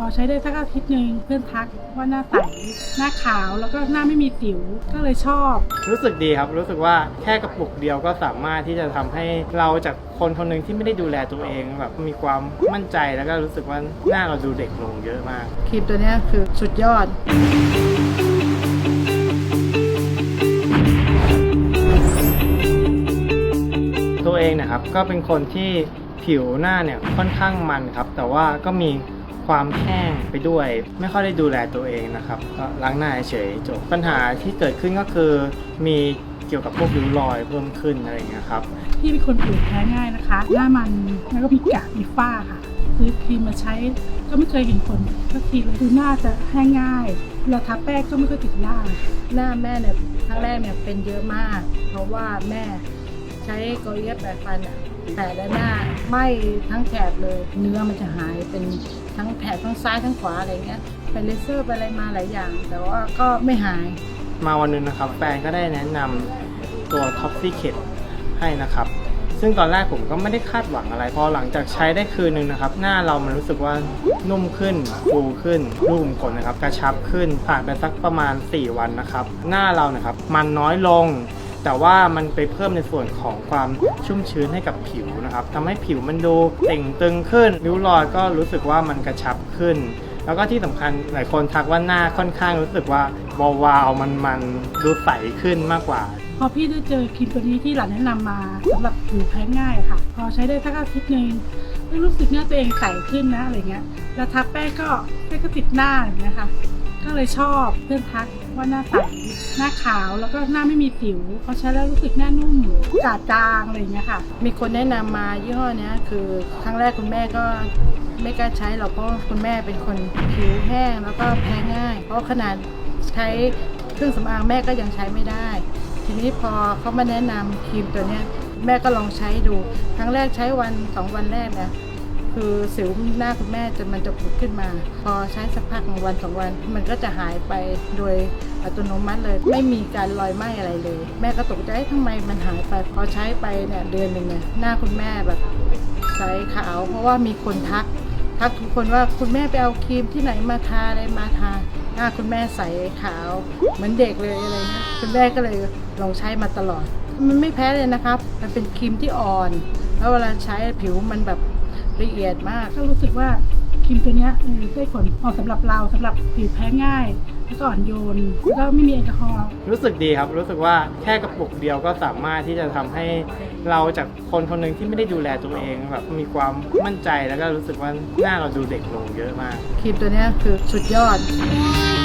พอใช้ได้สักอาทิตย์หนึ่งเพื่อนทักว่าหน้าใสหน้าขาวแล้วก็หน้าไม่มีสิวก็เลยชอบ รู้สึกดีครับรู้สึกว่าแค่กระปุกเดียวก็สามารถที่จะทำให้เราจากคนคนหนึ่งที่ไม่ได้ดูแลตัวเองแบบมีความมั่นใจแล้วก็รู้สึกว่าหน้าเราดูเด็กลงเยอะมากครีมตัวเนี้ยคือสุดยอดตัวเองเนะครับก็เป็นคนที่ผิวหน้าเนี่ยค่อนข้างมันครับ แต่ว่าก็มี ความแห้งไปด้วย ไม่ค่อยได้ดูแลตัวเองนะครับก็ล้างหน้าเฉยๆจบปัญหาที่เกิดขึ้นก็คือ มีเกี่ยวกับพวกริ้วรอยเพิ่มขึ้นอะไรอย่างเงี้ยครับพี่เป็นคนผิวแพ้ง่ายนะคะ หน้ามันแล้วก็มีกระมีฝ้าค่ะซื้อครีมมาใช้ก็ไม่เคยเห็นผลสักทีเลยคือหน้าจะแห้งง่ายเวลาทาแป้งก็ไม่ค่อยติดหน้า หน้าแม่เนี่ยครั้งแรกเนี่ยเป็นเยอะมาก เพราะว่าแม่ ใช้กอริยาแปดฟันอะแต่ละหน้าไหม้ทั้งแถบเลย เนื้อมันจะหายเป็นทั้งแถบทั้งซ้ายทั้งขวาอะไรเงี้ยไปเลเซอร์ไปอะไรมาหลายอย่าง แต่ว่าก็ไม่หายมาวันนึงนะครับแฟนก็ได้แนะนำตัว t o p s y k i t ให้นะครับ ซึ่งตอนแรกผมก็ไม่ได้คาดหวังอะไร พอหลังจากใช้ได้คืนนึงนะครับ หน้าเรามันรู้สึกว่านุ่มขึ้นฟูขึ้นรูขุมขนนะครับ กระชับขึ้นผ่านไปสักประมาณ 4 วันนะครับ หน้าเรานะครับ มันน้อยลง แต่ว่ามันไปเพิ่มในส่วนของความชุ่มชื้นให้กับผิวนะครับทำให้ผิวมันดูเต่งตึงขึ้นริ้วรอยก็รู้สึกว่ามันกระชับขึ้น แล้วก็ที่สำคัญหลายคนทักว่าหน้าค่อนข้างรู้สึกว่าวาวๆมันมันๆดูใสขึ้นมากกว่าพอพี่ได้เจอครีมตัวนี้ที่หลานแนะนำมาสำหรับผิวแพ้ง่ายค่ะ พอใช้ได้สักอาทิตย์หนึ่ง รู้สึกหน้าตัวเองใสขึ้นนะอะไรเงี้ย แล้วทาแป้งก็แป้งก็ติดหน้าอย่างเงี้ยค่ะ ก็เลยชอบเพื่อนทักว่าหน้าใสหน้าขาวแล้วก็หน้าไม่มีสิวพอใช้แล้วรู้สึกหน้านุ่มกระจางอะไรเงี้ยค่ะ มีคนแนะนำมายี่ห้อเนี้ยคือครั้งแรกคุณแม่ก็ไม่กล้าใช้หรอกเพราะคุณแม่เป็นคนผิวแห้งแล้วก็แพ้ง่าย เพราะขนาดใช้เครื่องสำอางแม่ก็ยังใช้ไม่ได้ ทีนี้พอเขามาแนะนำครีมตัวเนี้ย แม่ก็ลองใช้ดู ครั้งแรกใช้วันสองวันแรกนะคือสิวหน้าคุณแม่จนมันจะผุดขึ้นมา พอใช้สักพักหนึ่งวันสองวัน มันก็จะหายไปโดยอัตโนมัติเลย ไม่มีการรอยไหม้อะไรเลย แม่ก็ตกใจเอ๊ะทำไมมันหายไป พอใช้ไปเนี่ยเดือนหนึ่งเนี่ยหน้าคุณแม่แบบใสขาว เพราะว่ามีคนทัก ทักทุกคนว่าคุณแม่ไปเอาครีมที่ไหนมาทาอะไรมาทา หน้าคุณแม่ใสขาวเหมือนเด็กเลยอะไรเงี้ยคุณแม่ก็เลยลองใช้มาตลอด มันไม่แพ้เลยนะครับ มันเป็นครีมที่อ่อน แล้วเวลาใช้ผิวมันแบบละเอียดมากก็รู้สึกว่า ครีมตัวเนี้ยเออได้ผลเหมาะสำหรับเราสำหรับผิวแพ้ง่าย แล้วก็อ่อนโยนแล้วก็ไม่มีแอลกอฮอล์รู้สึกดีครับ รู้สึกว่าแค่กระปุกเดียวก็สามารถที่จะทำให้เราจากคนคนหนึ่งที่ไม่ได้ดูแลตัวเองแบบมีความมั่นใจแล้วก็รู้สึกว่าหน้าเราดูเด็กลงเยอะมากครีมตัวเนี้ยคือสุดยอดว